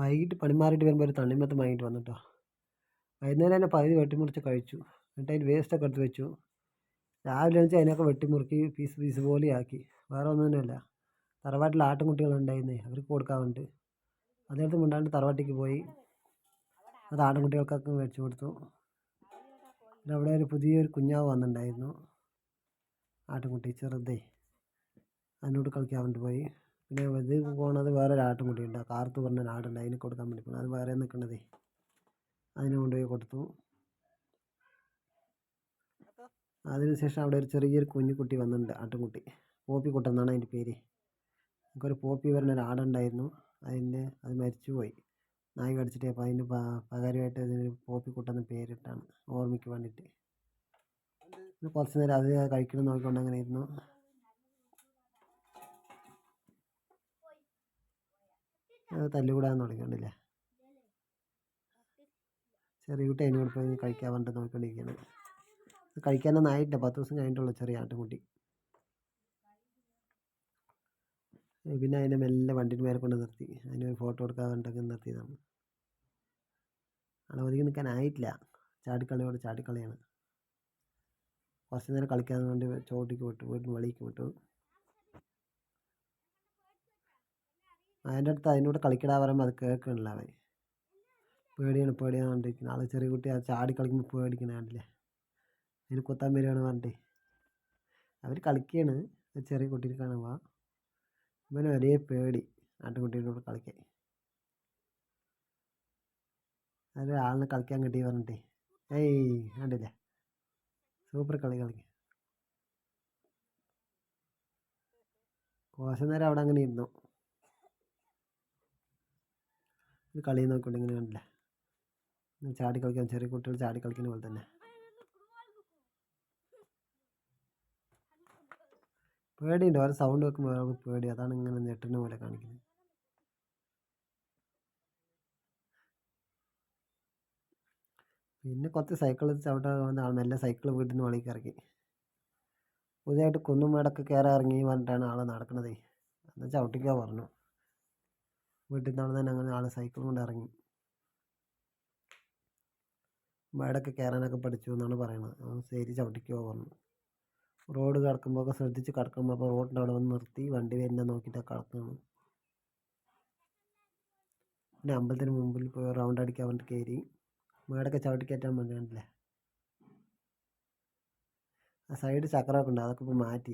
വൈകിട്ട് പണി മാറിയിട്ട് വരുമ്പോൾ ഒരു തണ്ണിമത്തൻ വാങ്ങിയിട്ട് വന്നു കേട്ടോ വൈകുന്നേരം തന്നെ പകുതി വെട്ടിമുറിച്ച് കഴിച്ചു. എന്നിട്ട് അതിന്റെ വേസ്റ്റൊക്കെ എടുത്ത് വെച്ചു. രാവിലെ വെച്ചാൽ അതിനൊക്കെ വെട്ടിമുറുക്കി പീസ് പീസ് പോലെ ആക്കി. വേറെ ഒന്നുമില്ല തറവാട്ടിൽ ആട്ടിൻകുട്ടികളുണ്ടായിരുന്നേ അവർക്ക് കൊടുക്കാൻ വേണ്ടിയിട്ട് അതിനകത്ത് മുണ്ടാണ്ട് തറവാട്ടിക്ക് പോയി. അത് ആട്ടിൻകുട്ടികൾക്കൊക്കെ മേടിച്ചു കൊടുത്തു. പിന്നെ അവിടെ ഒരു പുതിയൊരു കുഞ്ഞാവ് വന്നിട്ടുണ്ടായിരുന്നു. ആട്ടിൻകുട്ടി ചെറുതേ. അതിനോട് കളിക്കാൻ വേണ്ടി പോയി. പിന്നെ ഇത് പോണത് കാർത്ത് പറഞ്ഞ നാടുണ്ട് അതിന് കൊടുക്കാൻ വേണ്ടി പോകണം അത് വേറെ നിൽക്കണതേ അതിന് കൊണ്ടുപോയി കൊടുത്തു. അതിനുശേഷം അവിടെ ഒരു ചെറിയൊരു കുഞ്ഞുകുട്ടി വന്നിട്ടുണ്ട് ആട്ടുംകുട്ടി. പോപ്പി കുട്ടെന്നാണ് അതിന്റെ പേര്. നമുക്കൊരു പോപ്പി പറഞ്ഞ ഒരു ആടുണ്ടായിരുന്നു. അതിന്റെ അത് മരിച്ചുപോയി. നായി കടിച്ചിട്ട് അപ്പോൾ അതിന് പകരമായിട്ട് അതിന് പോപ്പി കുട്ടെന്ന് പേരിട്ടാണ്. ഓർമ്മയ്ക്ക് വേണ്ടിയിട്ട്. കുറച്ച് നേരം അത് കഴിക്കണം നോക്കിക്കൊണ്ട് അങ്ങനെ ഇരുന്നു. തല്ലുകൂടാൻ തുടങ്ങിയിട്ടുണ്ടല്ലേ ചെറിയ കുട്ടി അതിന് പോയി കഴിക്കാൻ വേണ്ടി നോക്കിക്കൊണ്ടിരിക്കുകയാണ് കഴിക്കാനൊന്നും ആയിട്ടില്ല. പത്ത് ദിവസം കഴിഞ്ഞിട്ടുള്ളൂ ചെറിയ ആട്ടുംകുട്ടി. പിന്നെ അതിനെ മെല്ലെ വണ്ടിന്റെ മേലെ കൊണ്ട് നിർത്തി. അതിന് ഒരു ഫോട്ടോ എടുക്കാൻ വേണ്ടിയൊക്കെ നിർത്തിയതാണ്. അവിടെ ഒതുങ്ങി നിൽക്കാനായിട്ടില്ല ചാടിക്കളിയോട് ചാടിക്കളിയാണ്. കുറച്ച് നേരം കളിക്കാൻ വേണ്ടി ചോട്ടിക്ക് വിട്ടു വീട്ടിന് വെളിക്ക് വിട്ടു. അതിന്റെ അടുത്ത് അതിനോട് കളിക്കടാ പറയുമ്പോൾ അത് കേൾക്കണില്ല അവൻ. പേടിയാണ് പേടിയാണ് കണ്ടിരിക്കുന്നത്. ആൾ ചെറിയ കുട്ടി ചാടി കളിക്കുമ്പോൾ പേടിക്കണ കണ്ടില്ലേ? അതിന് കുത്താൻ വരികയാണ് പറഞ്ഞിട്ട്. അവർ കളിക്കുകയാണ് ചെറിയ കുട്ടീനെ കാണുമ്പോൾ ഇവന് ഒരേ പേടി ആട്ടുകുട്ടീനോട് കളിക്കാൻ. അതിൽ ആളിനെ കളിക്കാൻ കിട്ടി പറഞ്ഞിട്ടേ. ഏയ് കണ്ടില്ലേ? സൂപ്പർ കളി കളിക്കും. കുറച്ച് നേരം അവിടെ അങ്ങനെ ഇരുന്നു. ഒരു കളി നോക്കിയിട്ട് ഇങ്ങനെ കണ്ടില്ലേ? ചാടി കളിക്കാൻ ചെറിയ കുട്ടികൾ ചാടി കളിക്കുന്ന പോലെ തന്നെ. പേടിയുണ്ട് ഓരോ സൗണ്ട് വെക്കുമ്പോൾ ഒരാൾക്ക് പേടി അതാണ് ഇങ്ങനെ ഞെട്ടിനെ പോലെ കാണിക്കുന്നത്. പിന്നെ കുറച്ച് സൈക്കിൾ ചവിട്ടാൻ വന്ന മെല്ലെ സൈക്കിൾ വീട്ടിൽ നിന്ന് വളിക്ക് ഇറക്കി പുതിയതായിട്ട് കുന്നും മേടൊക്കെ കയറി ഇറങ്ങി പറഞ്ഞിട്ടാണ് ആൾ നടക്കണതേ. അന്ന് ചവിട്ടിക്കാൻ പറഞ്ഞു. വീട്ടിൽ നിന്നാണ് തന്നെ അങ്ങനെ ആൾ സൈക്കിൾ കൊണ്ട് ഇറങ്ങി. മേടൊക്കെ കയറാനൊക്കെ പഠിച്ചു എന്നാണ് പറയുന്നത് ശരി ചവിട്ടിക്കോ പറഞ്ഞു. റോഡ് കിടക്കുമ്പോൾ ഒക്കെ ശ്രദ്ധിച്ച് കിടക്കുമ്പോൾ അപ്പോൾ റോഡിന്റെ അവിടെ വന്ന് നിർത്തി വണ്ടി വരുന്ന നോക്കിയിട്ടൊക്കെ കിടക്കുകയാണ് പിന്നെ അമ്പലത്തിന് മുമ്പിൽ പോയി റൗണ്ട് അടിക്കാൻ വേണ്ടി കയറി. മേടൊക്കെ ചവിട്ടി കയറ്റാൻ ആ സൈഡ് ചക്രമൊക്കെ ഉണ്ട് അതൊക്കെ ഇപ്പോൾ മാറ്റി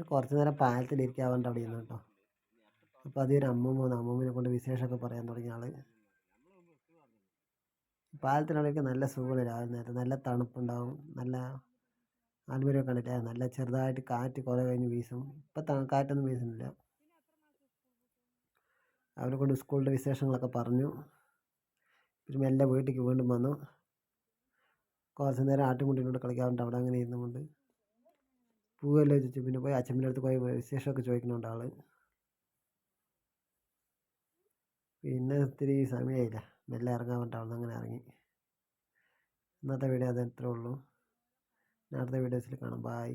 പിന്നെ കുറച്ച് നേരം പാലത്തിലിരിക്കാൻ വേണ്ടി അവിടെ ഇരുന്നു കേട്ടോ. അപ്പോൾ അതൊരു അമ്മൂമ്മ വന്നു. അമ്മൂമ്മനെ കൊണ്ട് വിശേഷമൊക്കെ പറയാൻ തുടങ്ങിയ ആൾ പാലത്തിനവിടെയൊക്കെ നല്ല സുഖമാണ് രാവിലെ നേരത്തെ നല്ല തണുപ്പുണ്ടാവും. നല്ല ആൽമരമൊക്കെ കണ്ടിട്ട് നല്ല ചെറുതായിട്ട് കാറ്റ് കുറേ കഴിഞ്ഞ് വീശും. ഇപ്പം കാറ്റൊന്നും വീശുന്നില്ല. അവരെ കൊണ്ട് സ്കൂളിന്റെ വിശേഷങ്ങളൊക്കെ പറഞ്ഞു. പിന്നെ എല്ലാ വീട്ടിലേക്ക് വീണ്ടും വന്നു. കുറച്ച് നേരം ആട്ടുമുട്ടിനോട് കളിക്കാറുണ്ട് അവിടെ അങ്ങനെ ഇരുന്നുകൊണ്ട്. പൂവെല്ലാം ചോദിച്ചു. പിന്നെ പോയി അച്ഛന്റെ അടുത്ത് പോയി വിശേഷമൊക്കെ ചോദിക്കുന്നുണ്ട് ആൾ പിന്നെ ഒത്തിരി സമയമായില്ല മെല്ലെ ഇറങ്ങാൻ അവിടെ അങ്ങനെ ഇറങ്ങി. ഇന്നത്തെ വീഡിയോ അത് ഇത്രേ ഉള്ളൂ. അടുത്ത വീഡിയോസിൽ കാണാം. ബായ്